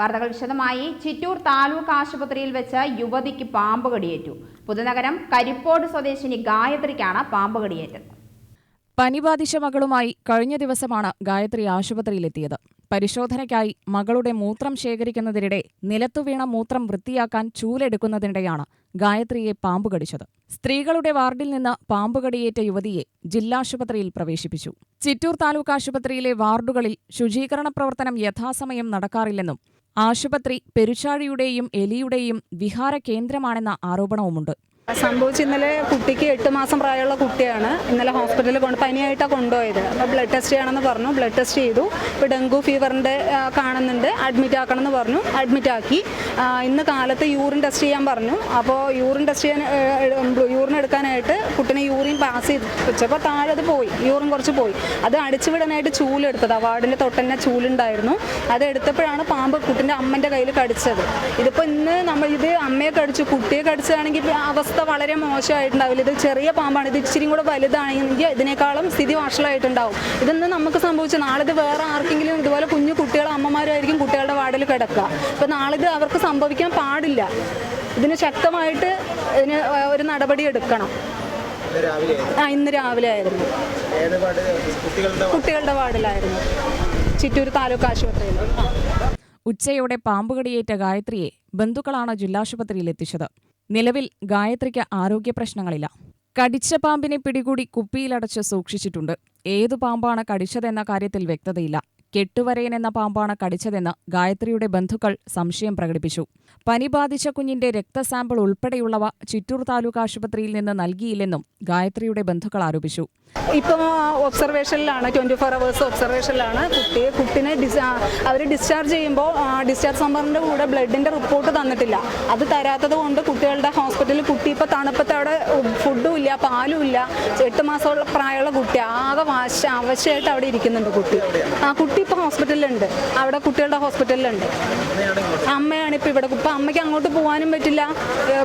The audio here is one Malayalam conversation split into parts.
വാർത്തകൾ വിശദമായി ചിറ്റൂർ താലൂക്ക് ആശുപത്രിയിൽ വെച്ച് യുവതിക്ക് പാമ്പ് കടിയേറ്റു. പുതുനഗരം കരിപ്പോട് സ്വദേശിനി ഗായത്രിക്കാണ് പാമ്പ് കടിയേറ്റത്. പനി ബാധിച്ച മകളുമായി കഴിഞ്ഞ ദിവസമാണ് ഗായത്രി ആശുപത്രിയിലെത്തിയത്. പരിശോധനയ്ക്കായി മകളുടെ മൂത്രം ശേഖരിക്കുന്നതിനിടെ നിലത്തുവീണ മൂത്രം വൃത്തിയാക്കാൻ ചൂലെടുക്കുന്നതിനിടെയാണ് ഗായത്രിയെ പാമ്പ് കടിച്ചത്. സ്ത്രീകളുടെ വാർഡിൽ നിന്ന് പാമ്പ് കടിയേറ്റ യുവതിയെ ജില്ലാശുപത്രിയിൽ പ്രവേശിപ്പിച്ചു. ചിറ്റൂർ താലൂക്ക് ആശുപത്രിയിലെ വാർഡുകളിൽ ശുചീകരണ പ്രവർത്തനം യഥാസമയം നടക്കാറില്ലെന്നും ആശുപത്രി പെരുച്ചാഴിയുടെയും എലിയുടെയും വിഹാര കേന്ദ്രമാണെന്ന ആരോപണവുമുണ്ട് സംഭവിച്ച ഇന്നലെ കുട്ടിക്ക് എട്ട് മാസം പ്രായമുള്ള കുട്ടിയാണ്. ഇന്നലെ ഹോസ്പിറ്റലിൽ കൊണ്ട് പനിയായിട്ടാണ് കൊണ്ടുപോയത്. അപ്പോൾ ബ്ലഡ് ടെസ്റ്റ് ചെയ്യണമെന്ന് പറഞ്ഞു. ബ്ലഡ് ടെസ്റ്റ് ചെയ്തു. ഇപ്പോൾ ഡെങ്കു ഫീവറിന്റെ കാണുന്നുണ്ട്. അഡ്മിറ്റ് ആക്കണമെന്ന് പറഞ്ഞു. അഡ്മിറ്റ് ആക്കി. ഇന്ന് കാലത്ത് യൂറിൻ ടെസ്റ്റ് ചെയ്യാൻ പറഞ്ഞു. അപ്പോൾ യൂറിൻ ടെസ്റ്റ് ചെയ്യാൻ യൂറിൻ എടുക്കാനായിട്ട് കുട്ടീനെ യൂറിൻ പാസ് ചെയ്ത് വെച്ചപ്പോൾ താഴെ അത് പോയി. യൂറിൻ കുറച്ച് പോയി. അത് അടിച്ചു വിടാനായിട്ട് ചൂലെടുത്തത് വാർഡിന്റെ തൊട്ടന്നെ ചൂലുണ്ടായിരുന്നു. അത് എടുത്തപ്പോഴാണ് പാമ്പ് കുട്ടിന്റെ അമ്മന്റെ കയ്യിൽ കടിച്ചത്. ഇതിപ്പോൾ ഇന്ന് നമ്മൾ ഇത് അമ്മയെ കടിച്ചു. കുട്ടിയെ കടിച്ചതാണെങ്കിൽ ഇപ്പൊ അവസ്ഥ വളരെ മോശമായിട്ടുണ്ടാവില്ല. ഇത് ചെറിയ പാമ്പാണ്. ഇത് ഇച്ചിരി കൂടെ വലുതാണെങ്കിൽ ഇതിനേക്കാളും സ്ഥിതി വഷളായിട്ടുണ്ടാവും. ഇതൊന്ന് നമുക്ക് സംഭവിച്ചു? നാളെ ഇത് വേറെ ആർക്കെങ്കിലും ഇതുപോലെ കുഞ്ഞു കുട്ടികളെ അമ്മമാരായിരിക്കും കുട്ടികളുടെ വാർഡിൽ കിടക്കുക. അപ്പോൾ നാളെ ഇത് അവർക്ക് സംഭവിക്കാൻ പാടില്ല. ഇതിന് ശക്തമായിട്ട് ഇതിന് ഒരു നടപടി എടുക്കണം. ആ ഇന്ന് രാവിലെ ആയിരുന്നു. കുട്ടികളുടെ വാർഡിലായിരുന്നു ചിറ്റൂർ താലൂക്ക് ആശുപത്രിയിൽ. ഉച്ചയോടെ പാമ്പുകടിയേറ്റ ഗായത്രിയെ ബന്ധുക്കളാണ് ജില്ലാശുപത്രിയിൽ എത്തിച്ചത്. നിലവിൽ ഗായത്രിക്ക് ആരോഗ്യ പ്രശ്നങ്ങളില്ല. കടിച്ച പാമ്പിനെ പിടികൂടി കുപ്പിയിലടച്ച് സൂക്ഷിച്ചിട്ടുണ്ട്. ഏതു പാമ്പാണ് കടിച്ചതെന്ന കാര്യത്തിൽ വ്യക്തതയില്ല. കെട്ടുവരയൻ എന്ന പാമ്പാണ് കടിച്ചതെന്ന് ഗായത്രിയുടെ ബന്ധുക്കൾ സംശയം പ്രകടിപ്പിച്ചു. പനി ബാധിച്ച കുഞ്ഞിന്റെ രക്തസാമ്പിൾ ഉൾപ്പെടെയുള്ളവ ചിറ്റൂർ താലൂക്ക് ആശുപത്രിയിൽ നിന്ന് നൽകിയില്ലെന്നും ഗായത്രിയുടെ ബന്ധുക്കൾ ആരോപിച്ചു. ഇപ്പം ഒബ്സർവേഷനിലാണ് ട്വന്റി ഫോർ അവേഴ്സ് ഒബ്സർവേഷനിലാണ് കുട്ടിയെ കുട്ടിനെ അവർ ഡിസ്ചാർജ് ചെയ്യുമ്പോൾ ഡിസ്ചാർജ് നമ്പറിന്റെ കൂടെ ബ്ലഡിന്റെ റിപ്പോർട്ട് തന്നിട്ടില്ല. അത് തരാത്തത് കൊണ്ട് കുട്ടികളുടെ ഹോസ്പിറ്റലിൽ കുട്ടി ഇപ്പോൾ തണുപ്പത്ത് അവിടെ ഫുഡും ഇല്ല പാലും ഇല്ല. എട്ട് മാസമുള്ള പ്രായമുള്ള കുട്ടി ആകെ വാശ അവിടെ ഇരിക്കുന്നുണ്ട് കുട്ടി. ആ കുട്ടി ഇപ്പോൾ ഹോസ്പിറ്റലിലുണ്ട്. അവിടെ കുട്ടികളുടെ ഹോസ്പിറ്റലിലുണ്ട്. അമ്മയാണ് ഇപ്പൊ ഇവിടെ. ഇപ്പം അമ്മയ്ക്ക് അങ്ങോട്ട് പോകാനും പറ്റില്ല.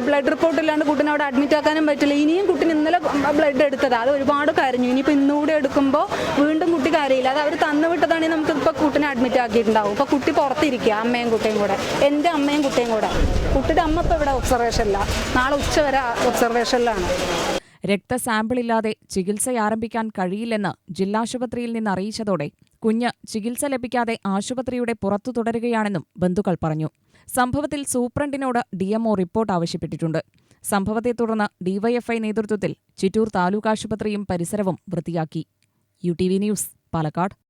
ബ്ലഡ് റിപ്പോർട്ട് ഇല്ലാണ്ട് കുട്ടിനെ അവിടെ അഡ്മിറ്റ് ആക്കാനും പറ്റില്ല. ഇനിയും കുട്ടിന് ഇന്നലെ ബ്ലഡ് എടുത്തത്. അത് ഒരുപാട് കരഞ്ഞു. ഇനിയിപ്പോൾ ഇന്നുകൂടെ എടുക്കുമ്പോൾ വീണ്ടും കുട്ടി കരയില്ല. അത് അവർ തന്നു വിട്ടതാണെങ്കിൽ നമുക്ക് ഇപ്പോൾ കുട്ടിനെ അഡ്മിറ്റ് ആക്കിയിട്ടുണ്ടാവും. ഇപ്പോൾ കുട്ടി പുറത്തിരിക്കുക അമ്മയും കുട്ടിയും കൂടെ. എന്റെ അമ്മയും കുട്ടിയും കൂടെ. കുട്ടിയുടെ അമ്മ ഇപ്പോൾ ഇവിടെ ഒബ്സർവേഷനിലാണ് നാളെ ഉച്ച വരെ ഒബ്സർവേഷനിലാണ് രക്തസാമ്പിളില്ലാതെ ചികിത്സ ആരംഭിക്കാൻ കഴിയില്ലെന്ന് ജില്ലാശുപത്രിയിൽ നിന്ന് അറിയിച്ചതോടെ കുഞ്ഞ് ചികിത്സ ലഭിക്കാതെ ആശുപത്രിയുടെ പുറത്തു തുടരുകയാണെന്നും ബന്ധുക്കൾ പറഞ്ഞു. സംഭവത്തിൽ സൂപ്രണ്ടിനോട് ഡിഎംഒ റിപ്പോർട്ട് ആവശ്യപ്പെട്ടിട്ടുണ്ട്. സംഭവത്തെ തുടർന്ന് ഡിവൈഎഫ്ഐ നേതൃത്വത്തിൽ ചിറ്റൂർ താലൂക്ക് ആശുപത്രിയും പരിസരവും വൃത്തിയാക്കി. U T V news Palakkad.